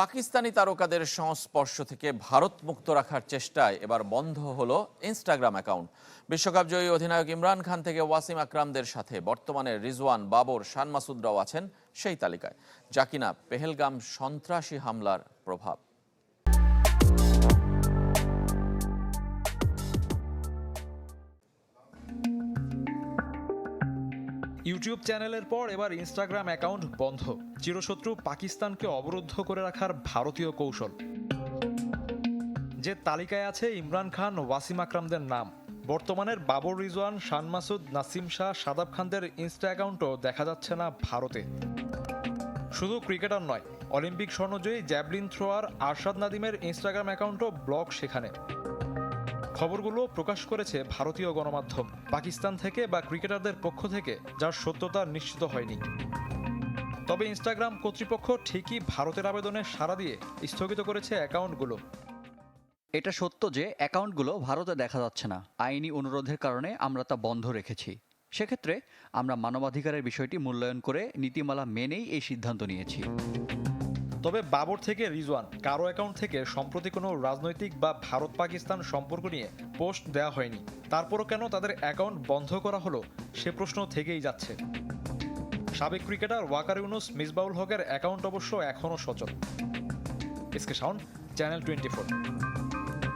পাকিস্তানি তারকাদের সংস্পর্শ থেকে ভারত মুক্ত রাখার চেষ্টায় এবার বন্ধ হলো ইনস্টাগ্রাম অ্যাকাউন্ট বিশ্বকাপ জয়ী অধিনায়ক ইমরান খান থেকে ওয়াসিম আকরামদের সাথে বর্তমানে রিজওয়ান বাবর, শান মাসুদরাও আছেন সেই তালিকায়। যা কিনা পেহেলগাম সন্ত্রাসী হামলার প্রভাব। ইউটিউব চ্যানেলের পর এবার ইনস্টাগ্রাম অ্যাকাউন্ট বন্ধ। চিরশত্রু পাকিস্তানকে অবরুদ্ধ করে রাখার ভারতীয় কৌশল। যে তালিকায় আছে ইমরান খান, ওয়াসিম আকরামদের নাম। বর্তমানের বাবর রিজওয়ান, শান মাসুদ, নাসিম শাহ, সাদাব খানদের ইনস্টা অ্যাকাউন্টও দেখা যাচ্ছে না ভারতে। শুধু ক্রিকেটার নয়, অলিম্পিক স্বর্ণজয়ী জ্যাভলিন থ্রোয়ার আরশাদ নাদিমের ইনস্টাগ্রাম অ্যাকাউন্টও ব্লক সেখানে। খবরগুলো প্রকাশ করেছে ভারতীয় গণমাধ্যম। পাকিস্তান থেকে বা ক্রিকেটারদের পক্ষ থেকে, যার সত্যতা নিশ্চিত হয়নি। তবে ইনস্টাগ্রাম কর্তৃপক্ষ ঠিকই ভারতের আবেদনে সাড়া দিয়ে স্থগিত করেছে অ্যাকাউন্টগুলো। এটা সত্য যে অ্যাকাউন্টগুলো ভারতে দেখা যাচ্ছে না। আইনি অনুরোধের কারণে আমরা তা বন্ধ রেখেছি। সেক্ষেত্রে আমরা মানবাধিকারের বিষয়টি মূল্যায়ন করে নীতিমালা মেনেই এই সিদ্ধান্ত নিয়েছি। তবে বাবর থেকে রিজওয়ান, কারও অ্যাকাউন্ট থেকে সম্প্রতি কোনো রাজনৈতিক বা ভারত পাকিস্তান সম্পর্ক নিয়ে পোস্ট দেওয়া হয়নি। তারপরও কেন তাদের অ্যাকাউন্ট বন্ধ করা হলো, সে প্রশ্ন থেকেই যাচ্ছে। সাবেক ক্রিকেটার ওয়াকার ইউনুস, মিসবাউল হকের অ্যাকাউন্ট অবশ্য এখনও সচল। SK sound channel twenty